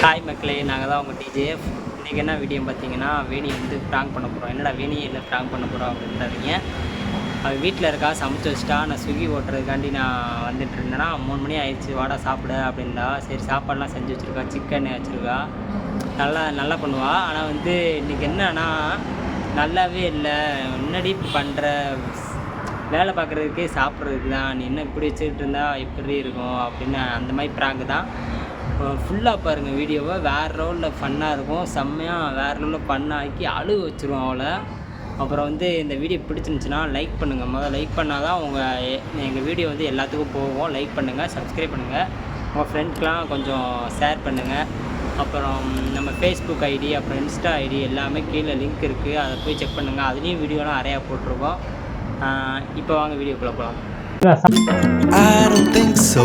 Hi மக்களே நாங்கள் தான் உங்கள் டிஜேஎஃப் இன்றைக்கி என்ன வீடியோ பார்த்தீங்கன்னா வேணி வந்து ப்ராங்க் பண்ண போகிறோம் என்னடா வேணி என்ன ப்ராங்க் பண்ண போகிறோம் அப்படின்றாதீங்க. அவள் வீட்டில் இருக்கா சமைச்சு வச்சுட்டா நான் ஸ்விக்கி ஓட்டுறதுக்காண்டி நான் வந்துட்டு இருந்தேன்னா மூணு மணி ஆயிடுச்சு வாடா சாப்பிட அப்படின்டா சரி சாப்பாடுலாம் செஞ்சு வச்சுருக்கா சிக்கன் வச்சுருக்கா. நல்லா நல்லா பண்ணுவா. ஆனால் வந்து இன்றைக்கி என்னன்னா நல்லாவே இல்லை. முன்னாடி பண்ணுற வேலை பார்க்குறதுக்கே சாப்பிட்றதுக்கு தான். நீ என்ன இப்படி வச்சுக்கிட்டு இருந்தால் எப்படி இருக்கும் அப்படின்னு அந்த மாதிரி ப்ராங்கு தான். ஃபுல்லாக பாருங்கள் வீடியோவை வேறு லெவலில் ஃபன்னாக இருக்கும். செம்மையாக வேறு லெவலில் ஃபன்னாக்கி அழுக வச்சுருவோம் அவளை. அப்புறம் வந்து இந்த வீடியோ பிடிச்சிருந்துச்சுன்னா லைக் பண்ணுங்கள் முதல்ல லைக் பண்ணால் தான் உங்கள் எங்கள் வீடியோ வந்து எல்லாத்துக்கும் போகும். லைக் பண்ணுங்கள் சப்ஸ்கிரைப் பண்ணுங்கள் உங்கள் ஃப்ரெண்ட்ஸ்க்கெலாம் கொஞ்சம் ஷேர் பண்ணுங்கள் அப்புறம் நம்ம ஃபேஸ்புக் ஐடி அப்புறம் இன்ஸ்டா ஐடி எல்லாமே கீழே லிங்க் இருக்குது அதை போய் செக் பண்ணுங்கள் அதுலேயும் வீடியோலாம் நிறையா போட்டிருக்கோம். இப்போ வாங்க வீடியோக்குள்ளே போகலாம் I don't think so.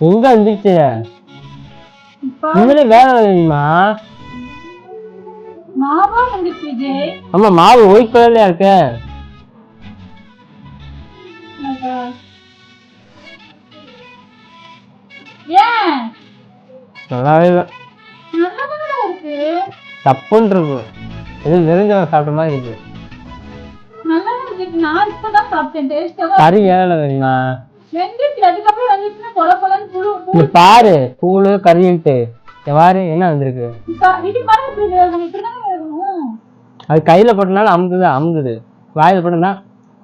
எங்க இப்ப. உண்மையிலே வேலை வேணுமா? மாவா வந்துச்சு விஜய். ஆமா மாவு ஒயிட் கலர்லயா இருக்க. ஏன்? நல்லாவே இல்லை. நல்லதானடா இருக்கு? தப்புன்னு இருக்கு இது நெருஞ்சவன் சாப்பிட்ட மாதிரி இருக்கு. நல்லா இருக்கு. நான் இப்பதான் சாப்பிட்டேன். டேஸ்டா தான் கறி வேலை வேணுமா அதுக்கப்புறம் வந்துச்சுன்னா புழு பாரு பூளு இங்க பாரு என்ன வந்திருக்கு? இப்ப இது மாதிரி இப்படி வேகணும் இப்படிதானே வேகணும் அது கையில போட்டனால அமுகுது அமுகுது வாயில போட்டனா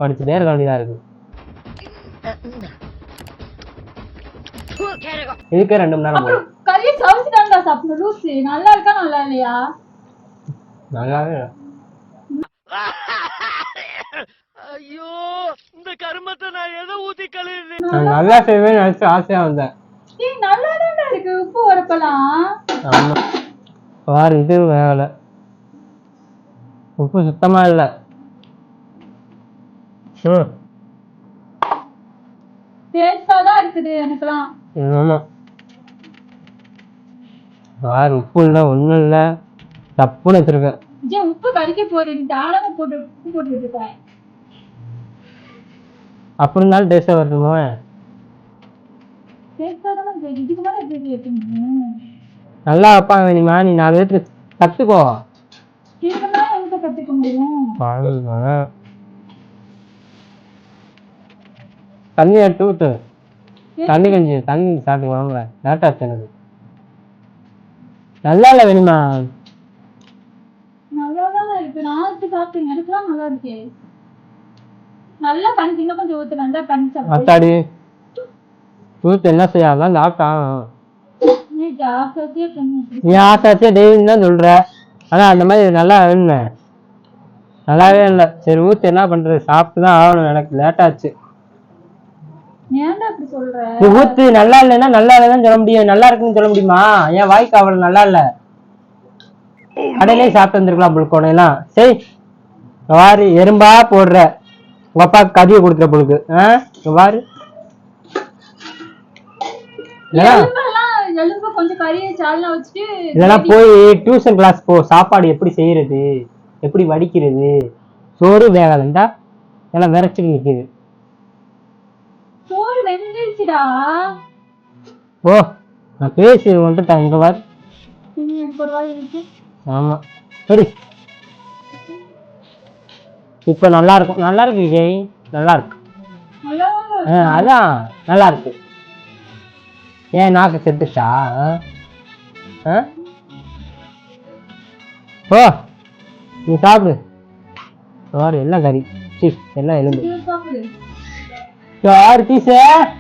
படிச்சுட்டே இருக்க வேண்டியதா இருக்கு. இதுக்கே ரெண்டு மணி நேரம் அப்புறம் போகும் கறியை சவச்சுட்டான்டா சாப்பிடணும் லூசு? நல்லா இருக்கா நல்லா இல்லையா? நல்லாவே இல்லை. நான் நல்லா செய்வேன்னு நினைச்சு ஆசையா வந்தேன். ஏய் நல்லா இருக்கு உப்பு உரப்பெல்லாம்? ஆமா. பாரு இது வேலை. உப்பு சுத்தமா இல்லை. ம். டேஸ்டா தான் இருக்குது எனக்குலாம் ஆமா. பாரு உப்பு இல்லை ஒன்றும் இல்லை. தப்புன்னு வச்சிருக்கேன். விஜய் உப்பு கறிக்க போறது நீ தாராளமா போட்டு உப்பு போட்டு இருக்கேன். அப்படி இருந்தாலும் டேஸ்ட்டாக வரணுமோ? நல்லா வைப்பாங்க வேணுமா? நீ நாலு பேருக்கு கற்றுக்கோ கத்துக்க தண்ணி எடுத்து ஊற்று தண்ணி கொஞ்சம் தண்ணி சாப்பிட்டு வாங்க. லேட் ஆச்சு எனக்கு நல்லா இல்லை வேணுமா? நல்லா தானே இருக்கு. நான் எடுத்து சாப்பிட்டேன். எனக்குலாம் நல்லா இருக்கே. நல்லா பண்ணி இன்னும் கொஞ்சம் ஊத்து நல்லா பண்ணி சாப்பிடு அத்தாடி வீட்டு என்ன செய்யாதான் சாப்பிட்டான் நீ ஜாக்கிரதையா பண்ணி நீ தான் சொல்ற? ஆனா அந்த மாதிரி நல்லா இல்லை நல்லாவே இல்லை. சரி ஊத்து என்ன பண்றது? சாப்பிட்டு தான் ஆகணும் எனக்கு. லேட் ஆச்சு. நீ ஊத்து நல்லா இல்லைன்னா நல்லா இல்லைன்னு சொல்ல முடியும். நல்லா இருக்குன்னு சொல்ல முடியுமா? என் வாய்க்கு அவ்வளவு நல்லா இல்ல. கடையிலே சாப்பிட்டு வந்திருக்கலாம் புழுக்கோணையெல்லாம் சரி வாரு எறும்பா போடுற. உங்க அப்பா கதியை ஆ? இங்க வாரு இல்லைன்னா போய் டியூஷன் கிளாஸ் போ. சாப்பாடு எப்படி செய்யறது? எப்படி வடிக்கிறது? சோறு வேகலண்டா எல்லாம் விரைச்சு நிற்குது சோறு வெந்துருச்சுடா. ஓ நான் பேசி வந்துட்டேன் இங்க வாரு ஆமா. சரி. இப்போ நல்லா இருக்கும் நல்லா இருக்கு விஜய் நல்லா இருக்கு ஆ, அதான். நல்லா இருக்கு ஏன் நாக்கு செத்துச்சா ஆ? ஆ? ஓ நீ சாப்பிடு. சாரி எல்லாம் கறி சீஸ் எல்லாம் எலும்பு. சாரி சாப்பிடு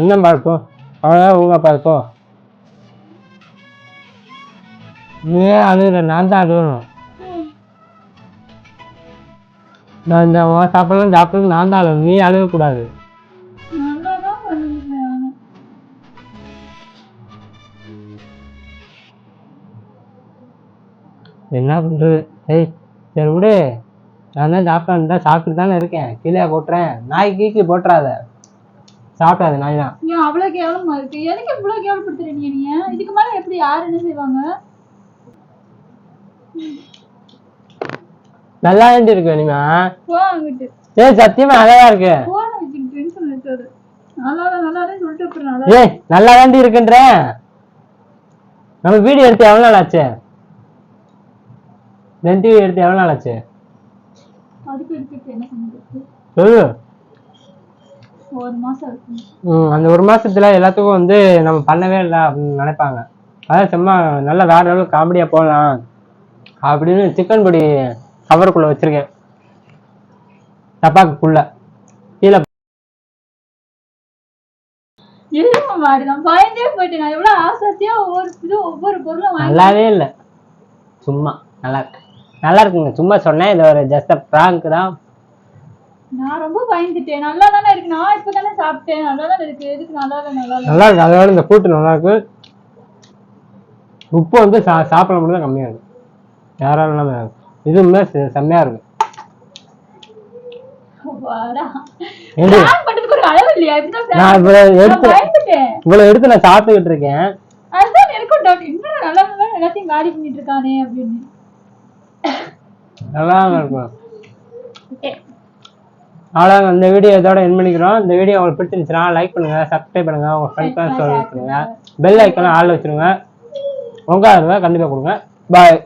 என்ன பார்க்கும் அவ்வளோதான் ஊங்க பார்க்கும் நீ அழுகிற நான் தான் அழுகணும் நான் இந்த உன் சாப்பிடலாம் சாப்பிட்டு நான் தான் அழுகணும் நீ அழுகக்கூடாது என்ன பண்ணுறது ஏய் சரி விடு. நான் தான் சாப்பிட்டேன் தான் சாப்பிட்டு தானே இருக்கேன். கீழே போட்டுறேன். நாய் கீழே போட்டுறாத. சாப்பிடாது நாய் தான் அவ்வளோ கேவலமாக இருக்கு. எனக்கு இவ்வளோ கேவலப்படுத்துறீங்க நீங்கள் இதுக்கு மேலே எப்படி யார் என்ன செய்வாங்க? நல்லா வேண்டி இருக்கு அங்கிட்டு ஏய் சத்தியமா அழகா இருக்கு. ஏய் நல்லா வேண்டி இருக்குன்றேன் நம்ம வீடியோ எடுத்து எவ்வளவு நாள் ஆச்சு? ரெண்டு வீடியோ எடுத்து எவ்வளவு நாள் ஆச்சு? சொல்லு. அந்த ஒரு மாசத்துல எல்லாத்துக்கும் வந்து நம்ம பண்ணவே இல்லை அப்படின்னு நினைப்பாங்க. அதான் சும்மா நல்ல வேற லெவல் காமெடியா போகலாம் அப்படின்னு சிக்கன் பொடி கவருக்குள்ள வச்சிருக்கேன். டப்பாக்குள்ள. கீழே எதுவும் மாறி நான் பயந்தே போயிட்டேன். நான் எவ்வளவு ஆசையா ஒவ்வொரு இது ஒவ்வொரு பொருளும் வாங்கி நல்லாவே இல்லை. சும்மா நல்லா இருக்கு. நல்லா இருக்குங்க. சும்மா சொன்னேன் இது ஒரு ஜஸ்ட் ப்ராங்க் தான். நான் ரொம்ப பயந்துட்டேன். நல்லா தானே இருக்கு. நான் இப்ப தானே சாப்பிட்டேன். நல்லா தானே இருக்கு. எதுக்கு நல்லா நல்லா இருக்கு. அதோட இந்த கூட்டு நல்லா இருக்கு. உப்பு வந்து சா சாப்பிட மட்டும் தான் கம்மியா இருக்கு. யாராலும் இல்லாம இதுவுமே செ- செம்மையா இருக்கு வாடா. ஏண்டி? plan பண்றதுக்கு ஒரு அளவு இல்லையா? இப்படிதான் நான் plan இவ்வளவு எடுத்து நான் சாப்பிட்டுக்கிட்டு இருக்கேன். நல்லா இருக்கும். அவ்வளோதான் இந்த வீடியோ இதோட என் பண்ணிக்கிறோம். இந்த வீடியோ உங்களுக்கு பிடிச்சிருந்துச்சுன்னா லைக் பண்ணுங்க சப்ஸ்கிரைப் பண்ணுங்க உங்க ஃப்ரெண்ட்ஸ் சொல்லி பண்ணுங்க. பெல் ஐக்கனை ஆள் வச்சிருங்க. உங்க கண்டிப்பாக கொடுங்க. பாய்